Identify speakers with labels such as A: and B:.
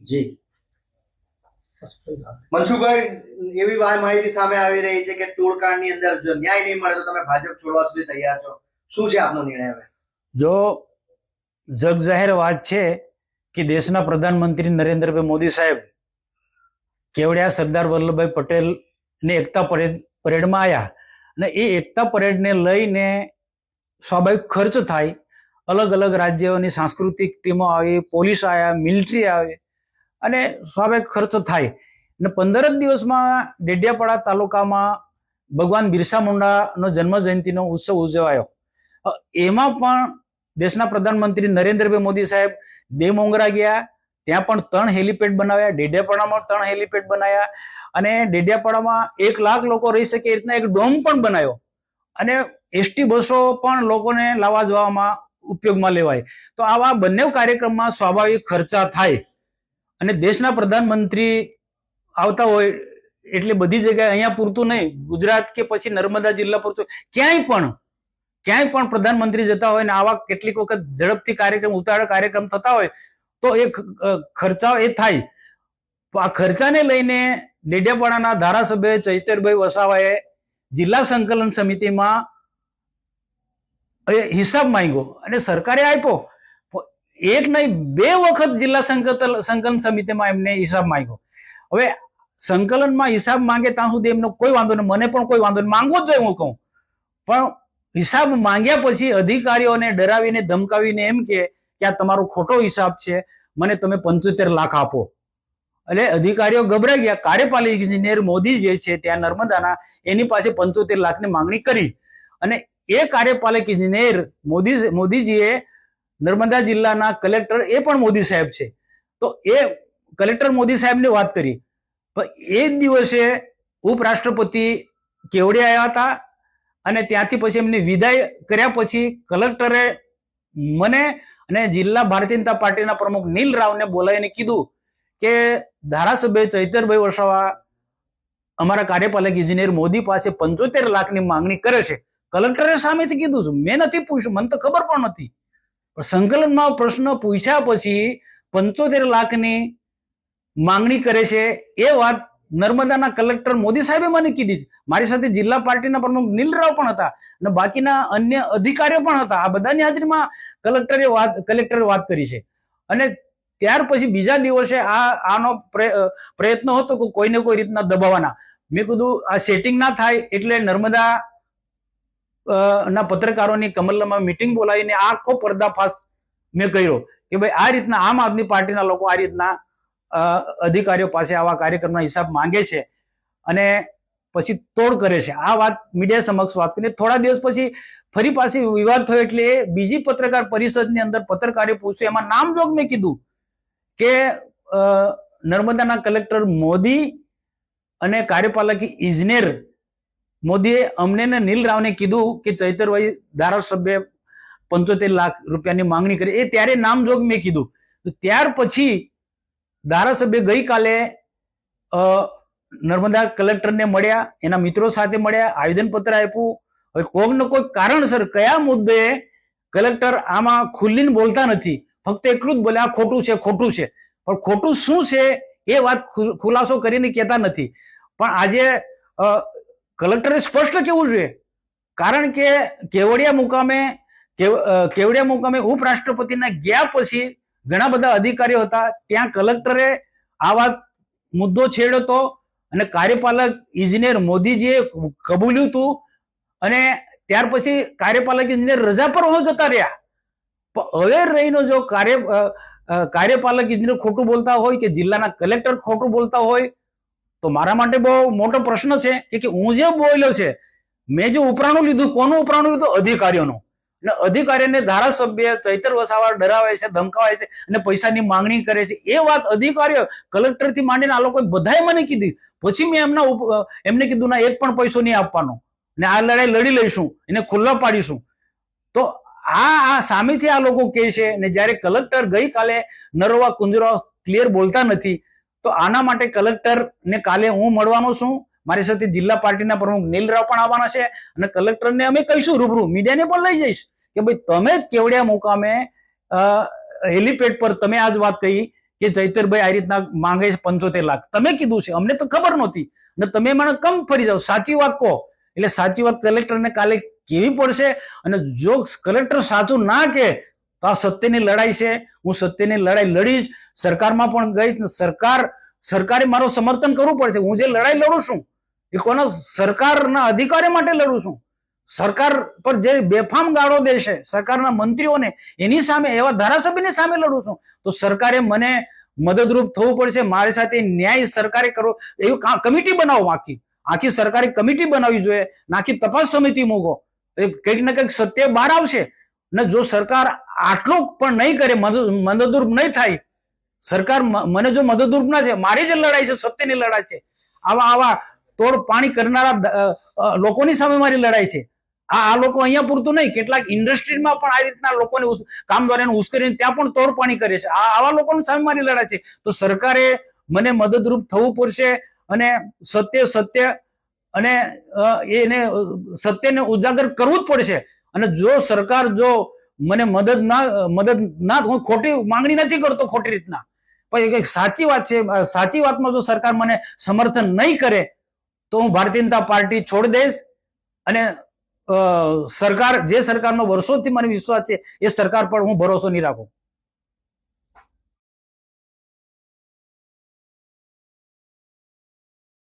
A: જી.
B: મનસુખભાઈ એવી માહિતી સામે આવી રહી છે કે ટોળકાંડની અંદર જો ન્યાય નહીં મળે તો તમે ભાજપ છોડવા સુધી તૈયાર છો. શું છે આપનો નિર્ણય હવે?
A: જો જગ જાહેર વાત છે કે દેશના પ્રધાનમંત્રી નરેન્દ્રભાઈ મોદી સાહેબ કેવડિયા સરદાર વલ્લભભાઈ પટેલ ને એકતા પરેડ પરેડમાં આવ્યા અને એ એકતા પરેડને લઈને સ્વાભાવિક ખર્ચ થાય અલગ અલગ રાજ્યોની સાંસ્કૃતિક ટીમો આવી, પોલીસ આવ્યા મિલિટરી આવે અને સ્વાભાવિક ખર્ચ થાય. અને પંદર જ દિવસમાં ડેડિયાપાડા તાલુકામાં ભગવાન બિરસા મુંડાનો જન્મ જયંતિનો ઉત્સવ ઉજવાયો. એમાં પણ દેશના પ્રધાનમંત્રી નરેન્દ્રભાઈ મોદી સાહેબ દેમોંગરા ગયા, ત્યાં પણ ત્રણ હેલિપેડ બનાવ્યા, ડેડિયાપાડામાં ત્રણ હેલિપેડ બનાવ્યા અને ડેડિયાપાડામાં એક લાખ લોકો રહી શકે એ રીતના એક ડોમ પણ બનાવ્યો. અને એસટી બસો પણ લોકોને લાવવા જવામાં ઉપયોગમાં લેવાય. તો આવા બંને કાર્યક્રમમાં સ્વાભાવિક ખર્ચા થાય. અને દેશના પ્રધાનમંત્રી આવતા હોય એટલે બધી જગ્યાએ અહીંયા પૂરતું નહીં. ગુજરાત કે પછી નર્મદા જિલ્લા પૂરતું ક્યાંય પણ ક્યાંય પણ પ્રધાનમંત્રી જતા હોય ને આવા કેટલીક વખત ઝડપથી કાર્યક્રમ ઉતાળ કાર્યક્રમ થતા હોય, તો એ ખર્ચાઓ એ થાય. આ ખર્ચાને લઈને ડેડિયાપાડાના ધારાસભ્ય ચૈતરભાઈ વસાવાએ જિલ્લા સંકલન સમિતિમાં હિસાબ માંગ્યો અને સરકારે આપ્યો. એક નહીં, બે વખત જિલ્લા સંકલન સમિતિમાં એમને હિસાબ માંગ્યો. હવે સંકલનમાં હિસાબ માંગે ત્યાં સુધી એમનો કોઈ વાંધો નહીં, મને પણ કોઈ વાંધો નહીં, માંગવો જ જોઈએ હું કહું. પણ હિસાબ માંગ્યા પછી અધિકારીઓને ડરાવીને, ધમકાવીને એમ કે આ તમારો ખોટો હિસાબ છે, મને તમે પંચોતેર લાખ આપો. એટલે અધિકારીઓ ગભરાઈ ગયા. કાર્યપાલિકા ઇજનેર મોદી જે છે, ત્યાં નર્મદાના, એની પાસે પંચોતેર લાખની માંગણી કરી. અને એ કાર્યપાલક ઇજનેર મોદી મોદીજીએ નર્મદા જિલ્લાના કલેક્ટર એ પણ મોદી સાહેબ છે. તો એ કલેક્ટર મોદી સાહેબની વાત કરી. પણ એ જ દિવસે ઉપરાષ્ટ્રપતિ કેવડિયા આવ્યા હતા અને ત્યાંથી પછી એમની વિદાય કર્યા પછી કલેક્ટરે મને અને જિલ્લા ભારતીય જનતા પાર્ટીના પ્રમુખ નીલ રાવને બોલાવીને કીધું કે ધારાસભ્ય ચૈતરભાઈ વસાવા અમારા કાર્યપાલક ઇજનેર મોદી પાસે પંચોતેર લાખની માંગણી કરે છે. કલેક્ટરે સામેથી કીધું છું. મેં નથી પૂછ્યું, મને તો ખબર પણ નથી. સંકલનમાં પ્રશ્ન પૂછ્યા પછી પંચોતેર લાખની માંગણી કરે છે. એ વાત નર્મદાના કલેક્ટર મોદી સાહેબે મને કીધી છે. મારી સાથે જિલ્લા પાર્ટીના પ્રમુખ નીલરાવ પણ હતા અને બાકીના અન્ય અધિકારીઓ પણ હતા. આ બધાની હાજરીમાં કલેક્ટરે વાત કલેક્ટરે વાત કરી છે. અને ત્યાર પછી બીજા દિવસે આ, આનો પ્રયત્ન હતો કે કોઈને કોઈ રીતના દબાવવાના. મેં કીધું, આ સેટિંગ ના થાય એટલે નર્મદા ના પત્રકારોની કમલમાં મિટિંગ બોલાવીને આખો પર્દાફાશ મેં કર્યો કે ભાઈ આ રીતના આમ આદમી પાર્ટીના લોકો આ રીતના અધિકારીઓ પાસે આવા કાર્યક્રમના હિસાબ માંગે છે અને પછી તોડ કરે છે. આ વાત મીડિયા સમક્ષ વાત કરીને થોડા દિવસ પછી ફરી પાછી વિવાદ થયો એટલે બીજી પત્રકાર પરિષદની અંદર પત્રકારે પૂછ્યું. એમાં નામજોગ મેં કીધું કે નર્મદાના કલેક્ટર મોદી અને કાર્યપાલક ઇજનેર મોદીએ અમને ને નીલ રાવને કીધું કે ચૈતરભાઈ ધારાસભ્ય પંચોતેર લાખ રૂપિયાની માંગણી કરી. એ ત્યારે નામજોગ મેં કીધું. તો ત્યાર પછી ધારાસભ્ય ગઈકાલે નર્મદા કલેક્ટરને મળ્યા, એના મિત્રો સાથે મળ્યા, આવેદનપત્ર આપ્યું. હવે કોઈક ને કોઈક કારણસર કયા મુદ્દે કલેક્ટર આમાં ખુલ્લીને બોલતા નથી? ફક્ત એટલું જ બોલે, આ ખોટું છે ખોટું છે. પણ ખોટું શું છે એ વાત ખુલાસો કરીને કહેતા નથી. પણ આજે કલેક્ટરે સ્પષ્ટ કેવું જોઈએ? કારણ કે કેવડિયા મુકામે કેવડિયા મુકામે ઉપરાષ્ટ્રપતિના ગયા પછી ઘણા બધા અધિકારીઓ હતા. ત્યાં કલેક્ટરે આ વાત મુદ્દો છેડ્યો હતો અને કાર્યપાલક ઇજનેર મોદીજીએ કબૂલ્યું હતું અને ત્યાર પછી કાર્યપાલક ઇજનેર રજા પર હો જતા રહ્યા. પણ હવે રહીનો જો કાર્ય કાર્યપાલક ઇજનેર ખોટું બોલતા હોય કે જિલ્લાના કલેક્ટર ખોટું બોલતા હોય તો મારા માટે બહુ મોટો પ્રશ્ન છે કે- હું જે બોલ્યો છે, મેં જે ઉપરાણું લીધું, કોનું ઉપરાણું લીધું? અધિકારીઓનું. અને અધિકારીને ધારાસભ્ય ચૈતર વસાવા ડરાવે છે, ધમકાવે છે અને પૈસાની માંગણી કરે છે. એ વાત અધિકારીઓ કલેક્ટરથી માંડીને આ લોકોએ બધાએ મને કીધી. પછી મેં એમના એમને કીધું, ના એક પણ પૈસો નહીં આપવાનો. ને આ લડાઈ લડી લઈશું, એને ખુલ્લા પાડીશું. તો આ આ સામેથી આ લોકો કહે છે ને જ્યારે કલેક્ટર ગઈકાલે નરોવા કુંજરા ક્લિયર બોલતા નથી તો આના માટે કલેક્ટર ને કાલે હું મળવાનો છું. મારી સાથે જિલ્લા પાર્ટીના પ્રમુખ નીલરાવ પણ આવવાના છે અને કલેક્ટરને અમે કહીશું રૂબરૂ. મીડિયાને પણ લઈ જઈશ કે ભાઈ, તમે જ કેવડિયા મુકામે હેલિપેડ પર તમે આજ વાત કહી કે જૈતરભાઈ આ રીતના માંગે છે પંચોતેર લાખ. તમે કીધું છે. અમને તો ખબર નહોતી. અને તમે મને કમ ફરી જાઓ. સાચી વાત કહો. એટલે સાચી વાત કલેક્ટરને કાલે કેવી પડશે. અને જો કલેક્ટર સાચું ના કે તો આ સત્યની લડાઈ છે. હું સત્યની લડાઈ લડીશ. સરકારમાં પણ ગઈશ ને સરકાર, સરકારે મારું સમર્થન કરવું પડશે. હું જે લડાઈ લડું છું, એ કોના સરકારના અધિકારી માટે લડું છું. સરકાર પર જે બેફામ ગાળો દેશે સરકારના મંત્રીઓને, એની સામે, એવા ધારાસભ્યની સામે લડું છું. તો સરકારે મને મદદરૂપ થવું પડશે. મારી સાથે ન્યાય સરકારે કરવો, એવું કમિટી બનાવો આખી. આખી સરકારી કમિટી બનાવવી જોઈએ નાખી તપાસ સમિતિ મૂકો. કંઈક ને કંઈક સત્ય બહાર આવશે. ને જો સરકાર આટલું પણ નહીં કરે મદદ- મદદરૂપ નહીં થાય, સરકાર મને જો મદદરૂપ ના છે મારી જે લડાઈ છે, સત્યની લડાઈ છે. આવા આવા તોડ પાણી કરનારા લોકોની સામે મારી લડાઈ છે. આ આ લોકો અહીંયા પૂરતું નહીં, કેટલાક ઇન્ડસ્ટ્રીમાં પણ આ રીતના લોકોને કામ દ્વારા ઉશ્કેરીને ત્યાં પણ તોડ પાણી કરે છે. આ, આવા લોકોની સામે મારી લડાઈ છે. તો સરકારે મને મદદરૂપ થવું પડશે અને સત્ય સત્ય અને એને સત્યને ઉજાગર કરવું જ પડશે. અને જો સરકાર જો મને મદદ ના મદદ ના, હું ખોટી માંગણી નથી કરતો ખોટી રીતના. પણ એક સાચી વાત છે સાચી વાતમાં જો સરકાર મને સમર્થન નહીં કરે, તો હું ભારતીય જનતા પાર્ટી છોડી દઈશ અને સરકાર, જે સરકારનો વર્ષોથી મને વિશ્વાસ છે, એ સરકાર પર હું ભરોસો નહીં રાખું.